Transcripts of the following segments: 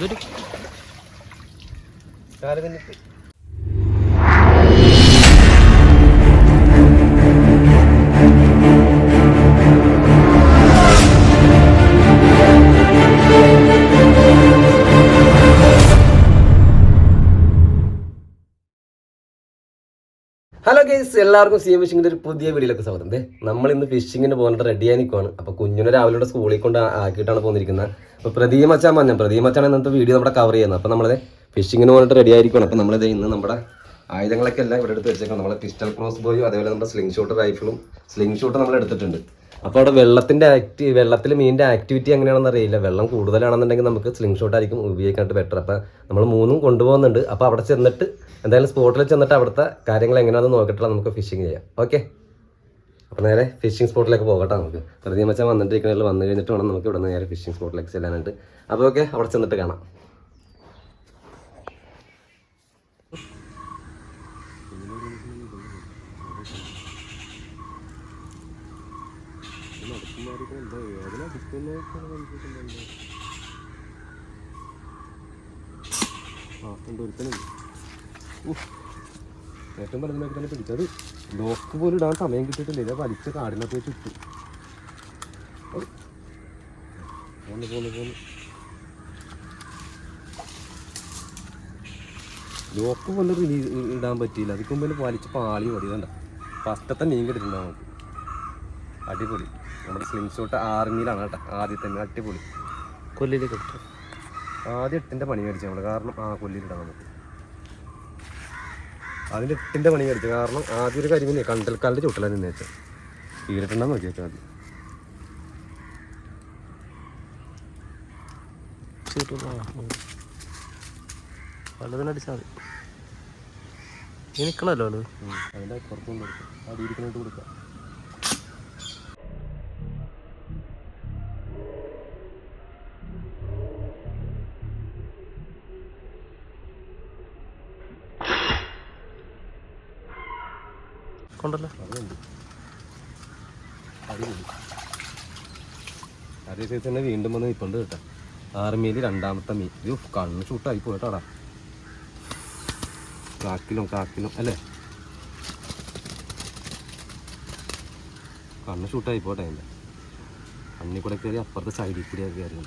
ഇതൊരു കാൽ ഗൈസ് എല്ലാവർക്കും സി എം ഫിഷിങ്ങിന്റെ ഒരു പുതിയ വീഡിയോയിലേക്ക് സ്വാഗതം. ദേ നമ്മൾ ഇന്ന് ഫിഷിങ്ങിന് പോകുന്നത് റെഡി ആനിക്കുവാണ് അപ്പോൾ കുഞ്ഞിനെ രാവിലെ സ്കൂളിൽ കൊണ്ട് ആക്കിയിട്ടാണ് പോന്നിരിക്കുന്നത് അപ്പോൾ പ്രദീപ് അച്ഛൻ പറഞ്ഞ പ്രദീപ് മച്ചാൻ ഇന്നത്തെ വീഡിയോ നമ്മുടെ കവർ ചെയ്യുന്നത്. അപ്പോൾ നമ്മളത് ഫിഷിങ്ങിന് പോയിട്ട് റെഡി ആയിരിക്കണം അപ്പോൾ നമ്മളിത് ഇന്ന് നമ്മുടെ ആയുധങ്ങളൊക്കെ എല്ലാം ഇവിടെ എടുത്ത് വെച്ചേക്കാം നമ്മൾ പിസ്റ്റൽ ക്രോസ് ബോയും അതേപോലെ നമ്മുടെ സ്ലിംഗ് ഷോട്ട് റൈഫിളും സ്ലിംഗ് ഷോട്ട് നമ്മൾ എടുത്തിട്ടുണ്ട്. അപ്പോൾ അവിടെ വെള്ളത്തിന്റെ ആക്ടി വെള്ളത്തിൽ മീനിന്റെ ആക്ടിവിറ്റി എങ്ങനെയാണെന്ന് അറിയില്ല. വെള്ളം കൂടുതലാണെന്നുണ്ടെങ്കിൽ നമുക്ക് സ്ലിംഗ് ഷോട്ട് ആയിരിക്കും ഉപയോഗിക്കാനായിട്ട് ബെറ്റർ അപ്പോൾ നമ്മൾ മൂന്നും കൊണ്ടുപോകുന്നുണ്ട്. അപ്പോൾ അവിടെ ചെന്നിട്ട് എന്തായാലും സ്പോട്ടിൽ ചെന്നിട്ട് അവിടുത്തെ കാര്യങ്ങൾ എങ്ങനെയാണെന്ന് നോക്കിയിട്ടുള്ള നമുക്ക് ഫിഷിംഗ് ചെയ്യാം. ഓക്കെ അപ്പോൾ നേരെ ഫിഷിംഗ് സ്പോട്ടിലേക്ക് പോകട്ടെ നമുക്ക്. പ്രതി മച്ചാൻ വന്നു കഴിഞ്ഞിട്ട് വേണം നമുക്ക് ഇവിടെ നിന്ന് നേരെ ഫിഷിംഗ് സ്പോട്ടിലേക്ക് ചെല്ലാനായിട്ട്. അപ്പോൾ ഓക്കെ അവിടെ ചെന്നിട്ട് കാണാം. ഏറ്റവും വലുതായിട്ട് തന്നെ പിടിച്ചത്. ലോക്ക് പോലും ഇടാൻ സമയം കിട്ടിയിട്ടില്ല. ഇതാ വലിച്ച കാടിനകത്ത് വെച്ച് ഇട്ടു. പോന്ന് പോന്ന് പോന്ന്. ലോക്ക് പോലെ റിലീസ് ഇടാൻ പറ്റിയില്ല. അതിക്ക് മുമ്പിൽ വലിച്ച് പാളി മതി. വേണ്ട ഫസ്റ്റത്തെ മീൻ കിട്ടിട്ടുണ്ടാവും നമുക്ക് അടിപൊളി. നമ്മുടെ സ്ലിം സൂട്ട് ആർമിയിലാണ് കേട്ടോ. ആദ്യത്തെ തന്നെ അടിപൊളി. കൊല്ലിൽ കിട്ടും ആദ്യം എട്ടിന്റെ പണി മേടിച്ചു നമ്മൾ കാരണം ആ കൊല്ലിലിടാം നമുക്ക് അതിന്റെ എട്ടിന്റെ പണി മേടിച്ചു. കാരണം ആദ്യം ഒരു കരിമീൻ കണ്ടൽക്കാലിന്റെ ചുട്ടലാണ് നിന്ന് വെച്ചാൽ തീരട്ടുണ്ടെന്ന് നോക്കി വെച്ചാൽ ആദ്യം വല്ലതിനും അടിച്ചാൽ മതി. ഈ നിൽക്കണല്ലോ അത്. അതിന്റെ പുറത്തുകൊണ്ട് കൊടുക്കാം. അടിയിരിക്കണോട്ട് കൊടുക്കാം. അതേ സൈസ് തന്നെ വീണ്ടും വന്ന് നിൽപ്പുണ്ട് കേട്ടോ. ആർമിയിൽ രണ്ടാമത്തെ മീൻ ഇത് കണ്ണ് ചൂട്ടായി പോയിട്ടാടാ കാക്കിലും കാക്കിലും അല്ലേ? കണ്ണ് ഷൂട്ടായി പോട്ടെ അതിന്റെ. കണ്ണിൽ കൂടെ കയറി അപ്പുറത്തെ സൈഡിൽ കൂടി കയറി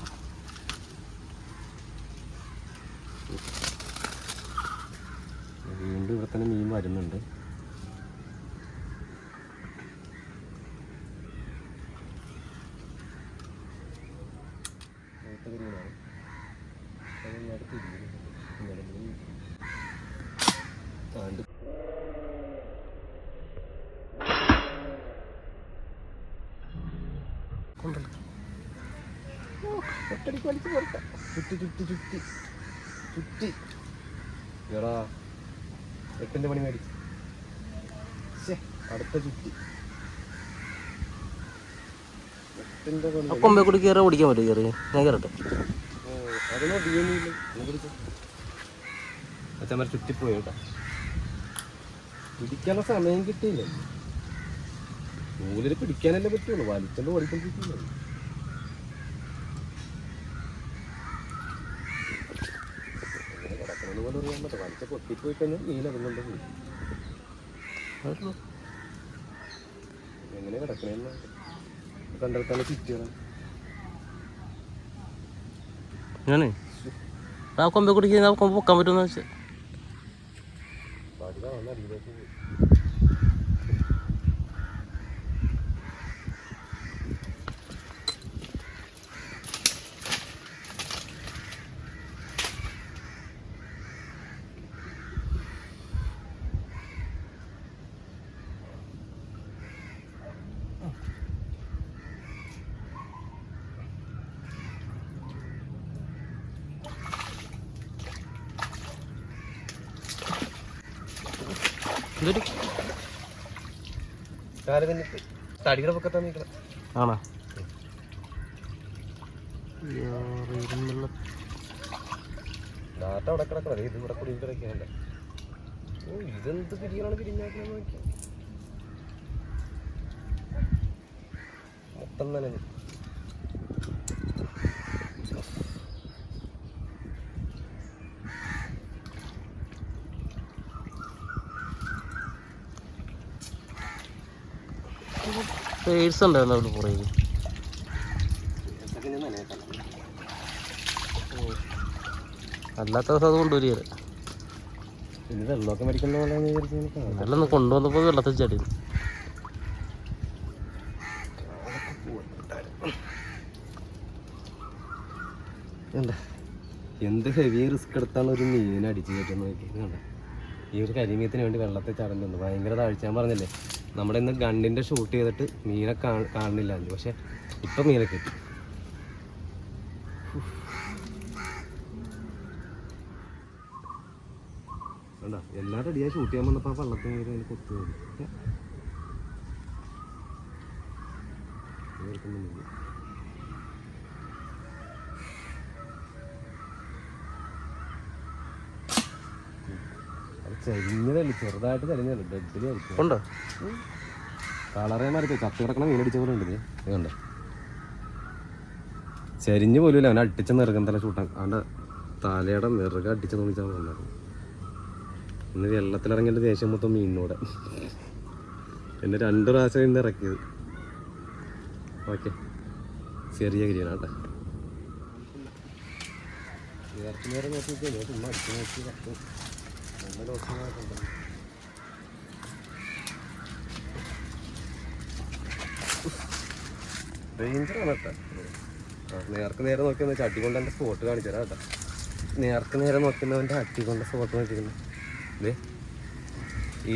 വീണ്ടും ഇവിടെ തന്നെ മീൻ വരുന്നുണ്ട്. താണ്ട്. കൊണ്ടല്ലോ. ചുറ്റി ചുറ്റി ചുറ്റി ചുറ്റി എടാ പണി മേടിച്ചു. അടുത്ത ചുറ്റി എട്ടിന്റെ പണി ആ കൊമ്പെ കൂടി കയറി ഓടിക്കാൻ പറ്റും കയറി ഞാൻ കയറട്ടെ. അച്ഛന്മാർ ചുറ്റിപ്പോയി കേട്ടോ. പിടിക്കാനുള്ള സമയം കിട്ടിയില്ല. നൂലിൽ പിടിക്കാനല്ലേ പറ്റുള്ളൂ. വലിച്ചോണ്ട് ഓടിക്കൊണ്ടിരിക്കില്ല എങ്ങനെ കിടക്കണമെന്ന് പോലും അറിയാൻ പറ്റും വലിച്ച പൊട്ടിപ്പോയി കഴിഞ്ഞാൽ മീൻ അതുകൊണ്ട് എങ്ങനെ കിടക്കണെന്ന്? കണ്ടെടുത്താണ് ചുറ്റിയാണ്. ഞാനേ? ആ കൊമ്പെ കൂടി കയറി ആ കൊമ്പ് പൊക്കാൻ പറ്റുമെന്ന് വെച്ചാൽ ഇതൊരു തടിയുടെ പൊക്കത്താ നിൽക്കണം ആണോ? ഡാറ്റ അവിടെ കിടക്കണം. ഇത് ഇവിടെ കുടുങ്ങി കിടക്കാനല്ല ഓ ഇതെന്ത് പിരിയാണ് പിരിഞ്ഞാക്കണെന്ന് നോക്കിയാ. മൊത്തം നനഞ്ഞു. പേഴ്സ് ഉണ്ടായിരുന്നു അവിടെ പുറകിൽ. അല്ലാത്ത ദിവസം അത് കൊണ്ടുവരിക. ഇത് വെള്ളമൊക്കെ മരിക്കുന്ന പോലെ ഒന്ന് കൊണ്ടുവന്നപ്പോൾ വെള്ളത്തിൽ ചാടി. എന്താ ഹെവി റിസ്ക് എടുത്താണ് ഒരു മീൻ അടിച്ചു കയറ്റുന്നത് നോക്കി കണ്ട? ഈ ഒരു കരിമീത്തിന് വേണ്ടി വെള്ളത്തിൽ ചടഞ്ഞുണ്ട് ഭയങ്കര താഴ്ച. ഞാൻ പറഞ്ഞില്ലേ നമ്മുടെ ഇന്ന് ഗണ്ടിന്റെ ഷൂട്ട് ചെയ്തിട്ട് മീനെ കാണുന്നില്ല. അഞ്ചു പക്ഷെ ഇപ്പം മീനെ കിട്ടി. വേണ്ട എല്ലാ റെഡിയായി ഷൂട്ട് ചെയ്യാൻ വന്നപ്പോൾ ആ വെള്ളത്തിൽ കയറി അതിന് കുത്തു പോയി ചരിഞ്ഞതല്ലേ ചെറുതായിട്ട് ചരിഞ്ഞതല്ലേ? ഡെഡിൽ കളിക്കും ഉണ്ടോ? കളറേ മാറി കത്തി കിടക്കണ മീനടിച്ച പോലെ ഉണ്ട് ഇതുണ്ട് ചരിഞ്ഞു പോലും അവൻ അടിച്ച നിറകം തല ചൂട്ടാൻ അവന്റെ തലയുടെ നിറക അടിച്ച തോന്നിച്ചാൽ വന്നത് ഇന്ന് വെള്ളത്തിലിറങ്ങിയിട്ട് ദേഷ്യം മൊത്തം മീനിനോടെ. എന്നെ രണ്ട് പ്രാവശ്യം ഇന്ന് ഇറക്കിയത്. ഓക്കെ. ചെറിയ കരിയാണ് കേട്ടോ നേരത്തെ നേരം നോക്കി ചുമ്മാ അടിച്ചു നോക്കി കേട്ടോ നേർക്ക് നേരെ നോക്കിയെന്ന് വെച്ചാൽ അടികൊണ്ട് എന്റെ സ്പോട്ട് കാണിച്ചു കേട്ടോ നേർക്ക് നേരെ നോക്കുന്നവന്റെ അടികൊണ്ട് ഫോട്ടോ കാണിച്ചിരുന്നു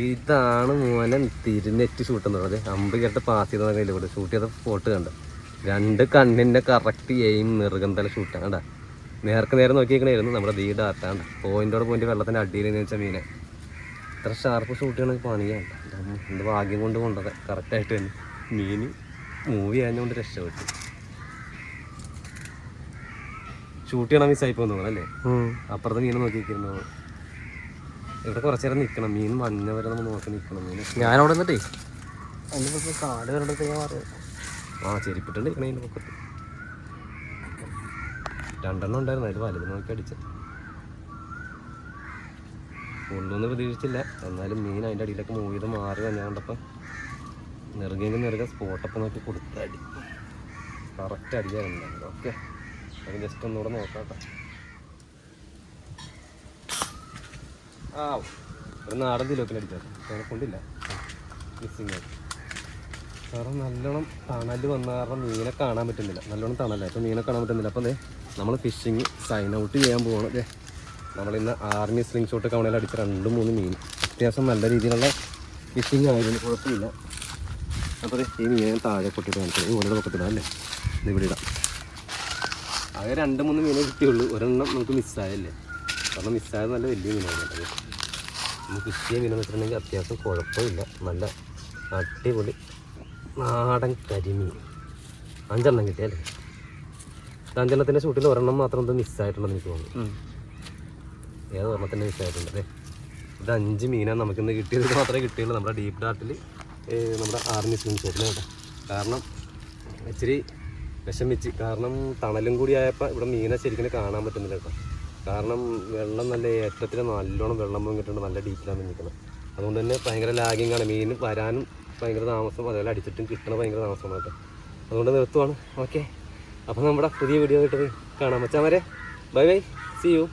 ഇതാണ് മോനെ തിരുനെറ്റ് ഷൂട്ട് എന്ന് പറഞ്ഞത്. അമ്പ് കേട്ട് പാസ് ചെയ്ത കയ്യിൽ ഷൂട്ട് ചെയ്ത ഫോട്ടോ കണ്ട. രണ്ട് കണ്ണിന്റെ കറക്റ്റ് എയിം നിർഗന്ധല ഷൂട്ടാണ് കണ്ട. നേർക്ക് നേരെ നോക്കിയിരിക്കണായിരുന്നു നമ്മുടെ വീട് ഡാറ്റാണ്ട് പോയിന്റോട് പോയിന്റ് വെള്ളത്തിന്റെ അടിയിൽ നിന്ന് വെച്ചാൽ മീനെ. ഇത്ര ഷാർപ്പ് ഷൂട്ട് ചെയ്യണമെങ്കിൽ പണിയാണ് എന്ത് ഭാഗ്യം കൊണ്ട് കൊണ്ടത്. കറക്റ്റായിട്ട് തന്നെ. മീൻ മൂവി ആയതുകൊണ്ട് രക്ഷപ്പെട്ടു. ഷൂട്ട് ചെയ്യണം മിസ്സായി പോകുന്നു അല്ലേ? അപ്പുറത്ത് മീൻ നോക്കിയിരിക്കുന്നു. ഇവിടെ കുറച്ചു നേരം നിൽക്കണം മീൻ മഞ്ഞ വരെ നമ്മൾ നോക്കി നിൽക്കണം മീൻ ഞാനവിടെ നിന്നിട്ടേ. അതിന്റെ കാട് പറയാം ആ ചെരിപ്പിട്ടുണ്ട് നിൽക്കണ അതിന്റെ പൊക്കത്ത്. രണ്ടെണ്ണം ഉണ്ടായിരുന്നു. അതിൽ വലുത് നോക്കി അടിച്ച. ഉള്ളൊന്നും പ്രതീക്ഷിച്ചില്ല. എന്നാലും മീൻ അതിന്റെ അടിയിലൊക്കെ മൂവ് ചെയ്ത് മാറി തന്നെ കണ്ടപ്പോൾ നെറുകെങ്കിൽ നെറുക സ്പോട്ടൊക്കെ നോക്കി കൊടുത്തടി കറക്റ്റ് അടിയായിരുന്നു ഓക്കെ. അത് ജസ്റ്റ് ഒന്നുകൂടെ നോക്കാം ആ ഒരു നാടൻ തിലോക്കിൽ അടിച്ചാൽ കൊണ്ടില്ല. മിസ്സിങ് ആയി. കാരണം നല്ലോണം തണൽ വന്ന കാരണം മീനെ കാണാൻ പറ്റുന്നില്ല. നല്ലോണം തണല. അപ്പോൾ മീനെ കാണാൻ പറ്റുന്നില്ല. അപ്പോൾ നമ്മൾ ഫിഷിങ് സൈൻ ഔട്ട് ചെയ്യാൻ പോകണം അല്ലേ നമ്മളിന്ന് ആർമി സ്ലിംഗ് ഷോട്ട് കവണയിൽ അടിച്ച രണ്ട് മൂന്ന് മീൻ. അത്യാവശ്യം നല്ല രീതിയിലുള്ള ഫിഷിങ് ആയിരുന്നു കുഴപ്പമില്ല. അപ്പോൾ ഈ മീനെ താഴെ കൊട്ടിട്ട് കാണിച്ചത് ഓരോ പൊക്കത്തിടാം അല്ലേ? ഇവിടെ ഇടാം. ആകെ രണ്ട് മൂന്ന് മീനെ കിട്ടിയുള്ളൂ. ഒരെണ്ണം നമുക്ക് മിസ്സായല്ലേ കാരണം മിസ്സായത് നല്ല വലിയ മീനാണ് നമുക്ക് കിട്ടിയ മീനെന്ന് വെച്ചിട്ടുണ്ടെങ്കിൽ അത്യാവശ്യം കുഴപ്പമില്ല. നല്ല അടിപൊളി നാടൻ കരിമീൻ. അഞ്ചെണ്ണം കിട്ടിയല്ലേ ഇത് ഷൂട്ടിൽ ഒരെണ്ണം മാത്രം ഇത് മിസ്സായിട്ടുണ്ടെന്ന് എനിക്ക് തോന്നുന്നു. ഏത് ഒരെണ്ണത്തിന്റെ മിസ്സായിട്ടുണ്ട് അല്ലേ? ഇത് അഞ്ച് മീനാണ് നമുക്കിന്ന് കിട്ടിയത്. മാത്രമേ കിട്ടിയുള്ളൂ. നമ്മുടെ ഡീപ് ഡാർട്ടിൽ നമ്മുടെ ആർമി സ്വിം ഷോട്ടിൽ കേട്ടോ. കാരണം ഇച്ചിരി വിഷമിച്ച്. കാരണം തണലും കൂടി ആയപ്പോൾ ഇവിടെ മീനെ ശരിക്കും കാണാൻ പറ്റുന്നില്ല കേട്ടോ. കാരണം വെള്ളം നല്ല ഏറ്റത്തിന് നല്ലോണം വെള്ളം പൊങ്ങിയിട്ടുണ്ട് നല്ല ഡീപ്പിലാണ് നിൽക്കുന്നത്. അതുകൊണ്ട് തന്നെ ഭയങ്കര ലാഗിങ് ആണ്. മീൻ വരാനും ഭയങ്കര താമസം അതുപോലെ അടിച്ചിട്ടും കിട്ടണ ഭയങ്കര താമസമാണ് കേട്ടോ. അതുകൊണ്ട് നിർത്തുവാണ്. ഓക്കെ അപ്പോൾ നമ്മുടെ പുതിയ വീഡിയോ ആയിട്ട് കാണാം. വെച്ചാൽ വരെ ബൈ ബൈ സി യു